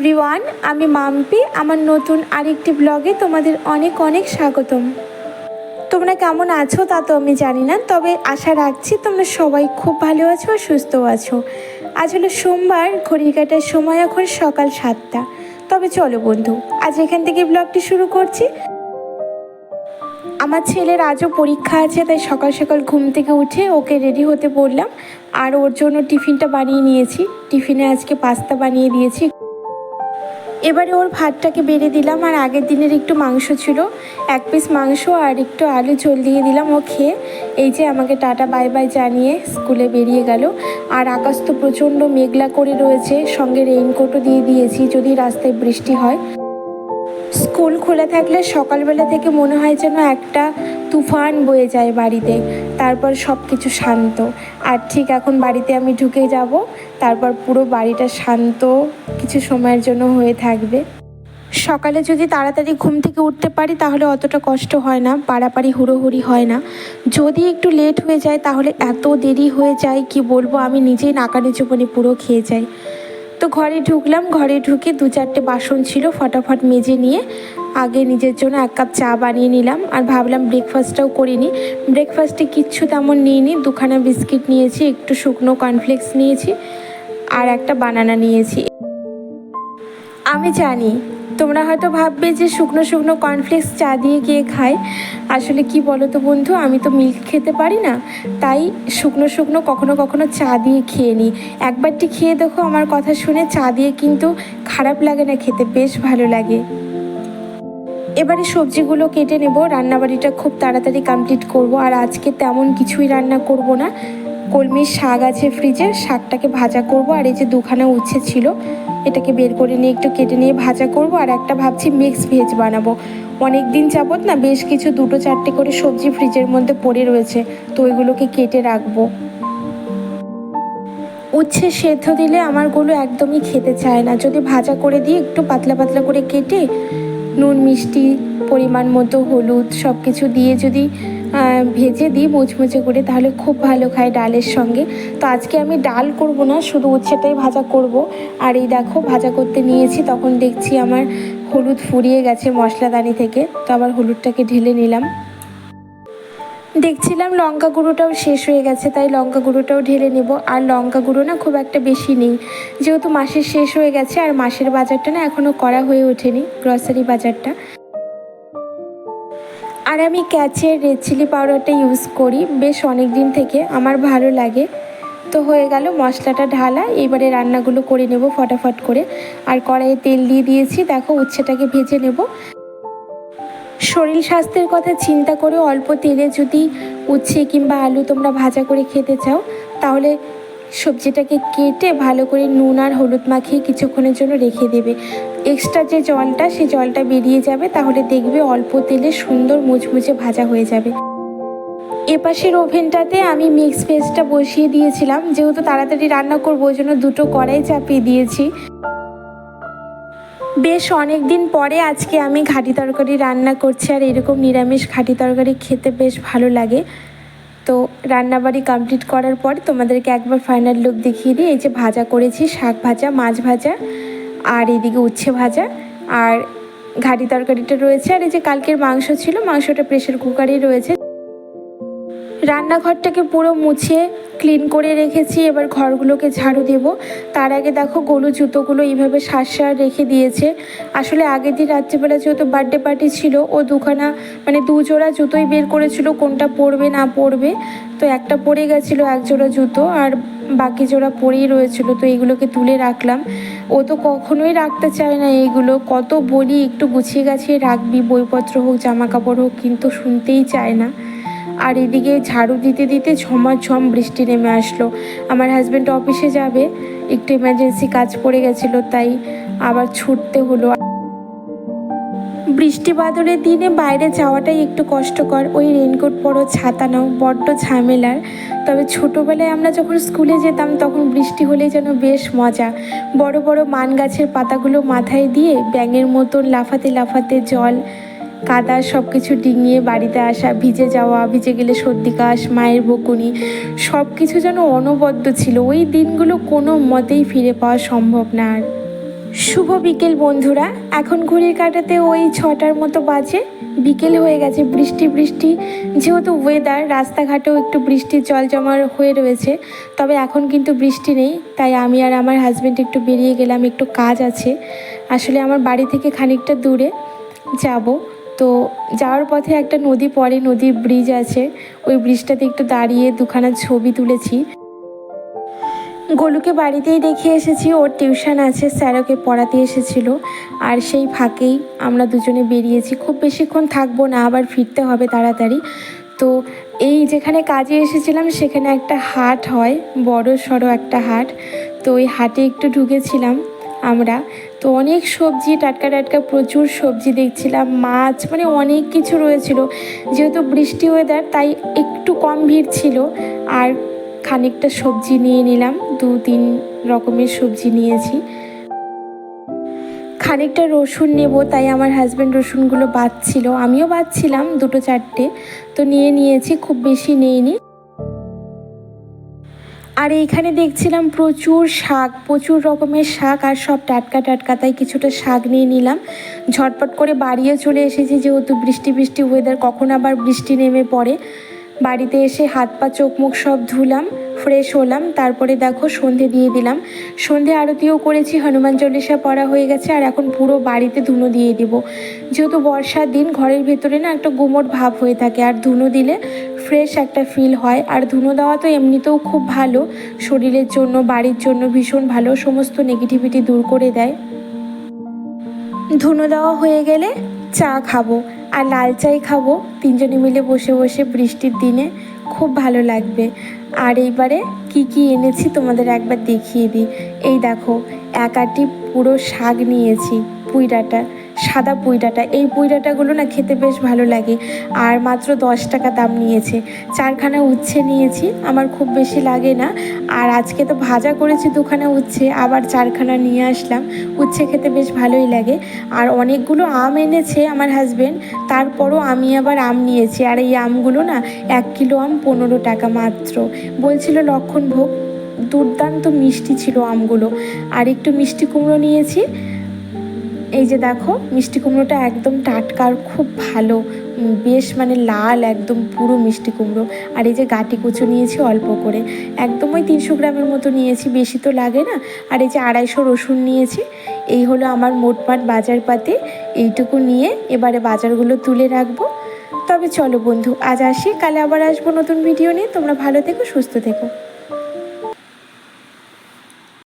Everyone, আমি মাম্পি। আমার নতুন আরেকটি ব্লগে তোমাদের অনেক অনেক স্বাগতম। তোমরা কেমন আছো তা তো আমি জানি না, তবে আশা রাখছি তোমরা সবাই খুব ভালো আছো আর সুস্থ আছো। আজ হলো সোমবার, ঘড়ির কাটার সময় এখন সকাল সাতটা। তবে চলো বন্ধু, আজ এখান থেকে ব্লগটি শুরু করছি। আমার ছেলের আজও পরীক্ষা আছে, তাই সকাল সকাল ঘুম থেকে উঠে ওকে রেডি হতে বললাম। আর ওর জন্য টিফিনটা বানিয়ে নিয়েছি। টিফিনে আজকে পাস্তা বানিয়ে দিয়েছি। এবারে ওর ভাতটাকে বেড়ে দিলাম আর আগের দিনের একটু মাংস ছিল। এক পিস মাংস আর একটু আলু ঝোল দিয়ে দিলাম ও খেয়ে। এই যে আমাকে টাটা, বাই বাই জানিয়ে স্কুলে বেরিয়ে গেল। আর আকাশ তো প্রচণ্ড মেঘলা করে রয়েছে, সঙ্গে রেইনকোটও দিয়ে দিয়েছি যদি রাস্তায় বৃষ্টি হয়। স্কুল খোলা থাকলে সকালবেলা থেকে মনে হয় যেন একটা তুফান বয়ে যায় বাড়িতে। তারপর সব কিছু শান্ত। আর ঠিক এখন বাড়িতে আমি ঢুকে যাব। তারপর পুরো বাড়িটা শান্ত কিছু সময়ের জন্য হয়ে থাকবে। সকালে যদি তাড়াতাড়ি ঘুম থেকে উঠতে পারি, তাহলে অতটা কষ্ট হয় না পাড়াপাড়ি হুড়োহুড়ি হয় না। যদি একটু লেট হয়ে যায়, তাহলে এত দেরি হয়ে যায়, কি বলব, আমি নিজেই নাকানি চুপনি পুরো খেয়ে যাই। তো ঘরে ঢুকলাম। ঘরে ঢুকে দু চারটে বাসন ছিল, ফটাফট মেজে নিয়ে আগে নিজের জন্য এক কাপ চা বানিয়ে নিলাম আর ভাবলাম ব্রেকফাস্টটাও করিনি ব্রেকফাস্টে কিচ্ছু তেমন নিইনি, দুখানা বিস্কিট নিয়েছি, একটু শুকনো কর্নফ্লেক্স নিয়েছি আর একটা বানানা নিয়েছি। আমি জানি, তোমরা হয়তো ভাববে যে শুকনো শুকনো কর্নফ্লেক্স চা দিয়ে গিয়ে খায়? আসলে কি বলো তো বন্ধু, আমি তো মিল্ক খেতে পারি না, তাই শুকনো শুকনো কখনো কখনো চা দিয়ে খেয়ে নিই। একবারটি খেয়ে দেখো আমার কথা শুনে চা দিয়ে কিন্তু খারাপ লাগে না খেতে, বেশ ভালো লাগে। এবারে সবজিগুলো কেটে নেব, রান্নাবাড়িটা খুব তাড়াতাড়ি কমপ্লিট করব, আর আজকে তেমন কিছুই রান্না করব না। কলমির শাক আছে ফ্রিজে শাকটাকে ভাজা করব, আর এই যে দুখানা উচ্ছে ছিল, এটাকে বের করে নিয়ে একটু কেটে নিয়ে ভাজা করব, আর একটা ভাবছি মিক্স ভেজ বানাবো। অনেক দিন যাবত না বেশ কিছু দুটো চারটে করে সবজি ফ্রিজের মধ্যে পড়ে রয়েছে, তো ওইগুলোকে কেটে রাখব। উচ্ছে সেদ্ধ দিলে আমারগুলো একদমই খেতে চায় না। যদি ভাজা করে দিই, একটু পাতলা পাতলা করে কেটে নুন, মিষ্টি, পরিমাণ মতো হলুদ সব কিছু দিয়ে যদি ভেজে দিই মুচমুচে করে তাহলে খুব ভালো খায় ডালের সঙ্গে। তো আজকে আমি ডাল করব না, শুধু উচ্ছেটাই ভাজা করব। আর এই দেখো ভাজা করতে নিয়েছি, তখন দেখছি আমার হলুদ ফুরিয়ে গেছে মশলাদানি থেকে। তো আবার হলুদটাকে ঢেলে নিলাম। দেখছিলাম লঙ্কা গুঁড়োটাও শেষ হয়ে গেছে, তাই লঙ্কা গুঁড়োটাও ঢেলে নেব। আর লঙ্কা গুঁড়ো না খুব একটা বেশি নেই। যেহেতু মাসের শেষ হয়ে গেছে, আর মাসের বাজারটা না এখনও করা হয়ে ওঠেনি গ্রসারি বাজারটা। আর আমি ক্যাচের রেড চিলি পাউডারটা ইউজ করি, বেশ অনেক দিন থেকে, আমার ভালো লাগে। তো হয়ে গেল, মশলাটা ঢালা, এবারে রান্নাগুলো করে নেব ফটাফট করে। আর কড়াইয়ে তেল দিয়ে দিয়েছি, দেখো উচ্ছেটাকে ভেজে নেব। শরীর স্বাস্থ্যের কথা চিন্তা করে অল্প তেলে যদি উচ্ছে কিংবা আলু তোমরা ভাজা করে খেতে চাও, তাহলে সবজিটাকে কেটে ভালো করে নুন আর হলুদ মাখিয়ে কিছুক্ষণের জন্য রেখে দেবে। এক্সট্রা যে জলটা সেই জলটা বেরিয়ে যাবে, তাহলে দেখবে অল্প তেলে সুন্দর মুচমুচে ভাজা হয়ে যাবে। এপাশের ওভেনটাতে আমি মিক্স ভেজটা বসিয়ে দিয়েছিলাম। যেহেতু তাড়াতাড়ি রান্না করব, ওই জন্য দুটো কড়াই চাপিয়ে দিয়েছি। বেশ অনেক দিন পরে আজকে আমি ঘাটি তরকারি রান্না করছি আর এরকম নিরামিষ ঘাটি তরকারি খেতে বেশ ভালো লাগে। তো রান্নাবাড়ি কমপ্লিট করার পর তোমাদেরকে একবার ফাইনাল লুক দেখিয়ে দিই। এই যে ভাজা করেছি, শাক ভাজা, মাছ ভাজা আর এদিকে উচ্ছে ভাজা আর ঘাটি তরকারিটা রয়েছে। আর এই যে কালকের মাংস ছিল, মাংসটা প্রেশার কুকারেই রয়েছে। রান্নাঘরটাকে পুরো মুছে ক্লিন করে রেখেছি। এবার ঘরগুলোকে ঝাড়ু দেব। তার আগে দেখো গলু জুতোগুলো এইভাবে সার রেখে দিয়েছে। আসলে আগের দিন রাত্রিবেলা যেহেতু বার্থডে পার্টি ছিল, ও দুখানা মানে দু জোড়া জুতোই বের করেছিল, কোনটা পরবে না পরবে। তো একটা পরে গেছিল এক জোড়া জুতো আর বাকি জোড়া পরেই রয়েছিল, তো এইগুলোকে তুলে রাখলাম। ও তো কখনোই রাখতে চায় না এইগুলো। কত বলি, একটু গুছিয়ে গাছিয়ে রাখবি, বইপত্র হোক জামা কাপড় হোক, কিন্তু শুনতেই চায় না। আর এদিকে ঝাড়ু দিতে দিতে ঝমাঝম বৃষ্টি নেমে আসলো। আমার হাজব্যান্ড অফিসে যাবে, একটু ইমার্জেন্সি কাজ পড়ে গেছিল, তাই আবার ছুটতে হলো। বৃষ্টি বাদলের দিনে বাইরে যাওয়াটাই একটু কষ্টকর। ওই রেনকোট পরো, ছাতা নাও, বড্ড ঝামেলার। তবে ছোটোবেলায় আমরা যখন স্কুলে যেতাম, তখন বৃষ্টি হলেই যেন বেশ মজা। বড় বড় মান গাছের পাতাগুলো মাথায় দিয়ে ব্যাঙের মতন লাফাতে লাফাতে জল কাদা সব কিছু ডিঙিয়ে বাড়িতে আসা, ভিজে যাওয়া, ভিজে গেলে সর্দি, কাশ, মায়ের বকুনি সব কিছু যেন অনবদ্য ছিল। ওই দিনগুলো কোনো মতেই ফিরে পাওয়া সম্ভব না আর। শুভ বিকেল বন্ধুরা, এখন ঘড়ির কাটাতে ওই ছটার মতো বাজে। বিকেল হয়ে গেছে, বৃষ্টি বৃষ্টি। যেহেতু ওয়েদার রাস্তাঘাটেও একটু বৃষ্টির জল জমা হয়ে রয়েছে, তবে এখন কিন্তু বৃষ্টি নেই। তাই আমি আর আমার হাজব্যান্ড একটু বেরিয়ে গেলাম, একটু কাজ আছে। আসলে আমার বাড়ি থেকে খানিকটা দূরে যাব। তো যাওয়ার পথে একটা নদী পড়ে, নদীর ব্রিজ আছে। ওই ব্রিজটাতে একটু দাঁড়িয়ে দুখানা ছবি তুলেছি। গোলুকে বাড়িতেই রেখে এসেছি, ওর টিউশন আছে স্যার ওকে পড়াতে এসেছিল। আর সেই ফাঁকেই আমরা দুজনে বেরিয়েছি। খুব বেশিক্ষণ থাকব না, আবার ফিরতে হবে তাড়াতাড়ি। তো এই যেখানে কাজে এসেছিলাম, সেখানে একটা হাট হয়, বড় সড়ো একটা হাট। তো ওই হাটে একটু ঢুকেছিলাম আমরা। তো অনেক সবজি, টাটকা টাটকা প্রচুর সবজি দেখছিলাম, মাছ মানে অনেক কিছু রয়েছিল। যেহেতু বৃষ্টি ওয়েদার তাই একটু কম ভিড় ছিল। আর খানিকটা সবজি নিয়ে নিলাম, দু তিন রকমের সবজি নিয়েছি। খানিকটা রসুন নেব, তাই আমার হাজব্যান্ড রসুনগুলো বাঁচছিল আমিও বাঁচছিলাম দুটো চারটে, তো নিয়ে নিয়েছি, খুব বেশি নেইনি। আর এইখানে দেখছিলাম প্রচুর শাক, প্রচুর রকমের শাক আর সব টাটকা টাটকা, তাই কিছুটা শাক নিয়ে নিলাম। ঝটপট করে বাড়িও চলে এসেছি, যেহেতু বৃষ্টি বৃষ্টি ওয়েদার কখন আবার বৃষ্টি নেমে পড়ে। বাড়িতে এসে হাত পা, চোখ মুখ সব ধুলাম ফ্রেশ হলাম, তারপরে দেখো সন্ধে দিয়ে দিলাম। সন্ধে আরতিও করেছি, হনুমান চল্লিশা পড়া হয়ে গেছে, আর এখন পুরো বাড়িতে ধুনো দিয়ে দেবো। যেহেতু বর্ষার দিন, ঘরের ভেতরে না একটা গুমোট ভাব হয়ে থাকে, আর ধুনো দিলে ফ্রেশ একটা ফিল হয়। আর ধুনো দেওয়া তো এমনিতেও খুব ভালো। শরীরের জন্য, বাড়ির জন্য ভীষণ ভালো। সমস্ত নেগেটিভিটি দূর করে দেয়। ধুনো দেওয়া হয়ে গেলে চা খাব আর লাল চাই খাব। তিনজনে মিলে বসে বসে বৃষ্টির দিনে খুব ভালো লাগবে। আর এইবারে কি কি এনেছি তোমাদের একবার দেখিয়ে দিই। এই দেখো, এক আটি পুরো শাক নিয়েছি, পুঁইডাটা। সাদা পুঁইডাটা। এই পুঁইডাটাগুলো না খেতে বেশ ভালো লাগে। আর মাত্র দশ টাকা দাম নিয়েছে। চারখানা উচ্ছে নিয়েছি, আমার খুব বেশি লাগে না। আর আজকে তো ভাজা করেছি দুখানা উচ্ছে, আবার চারখানা নিয়ে আসলাম। উচ্ছে খেতে বেশ ভালোই লাগে। আর অনেকগুলো আম এনেছে আমার হাজবেন্ড তারপরও আমি আবার আম নিয়েছি। আর এই আমগুলো না এক কিলো আম পনেরো টাকা মাত্র। বলছিল লক্ষণ ভোগ, দুর্দান্ত মিষ্টি ছিল আমগুলো। আর একটু মিষ্টি কুমড়ো নিয়েছি এই যে দেখো, মিষ্টি কুমড়োটা একদম টাটকার, খুব ভালো বেশ মানে লাল, একদম পুরো মিষ্টি কুমড়ো। আর এই যে গাটি কুচু নিয়েছি অল্প করে। একদম ওই তিনশো গ্রামের মতো নিয়েছি, বেশি তো লাগে না। আর এই যে আড়াইশো রসুন নিয়েছি, এই হলো আমার মোটমাট বাজারপাতি এইটুকু নিয়ে এবারে বাজারগুলো তুলে রাখব। তবে চলো বন্ধু, আজ আসি, কালে আবার আসব নতুন ভিডিও নিয়ে। তোমরা ভালো থেকো, সুস্থ থেকো।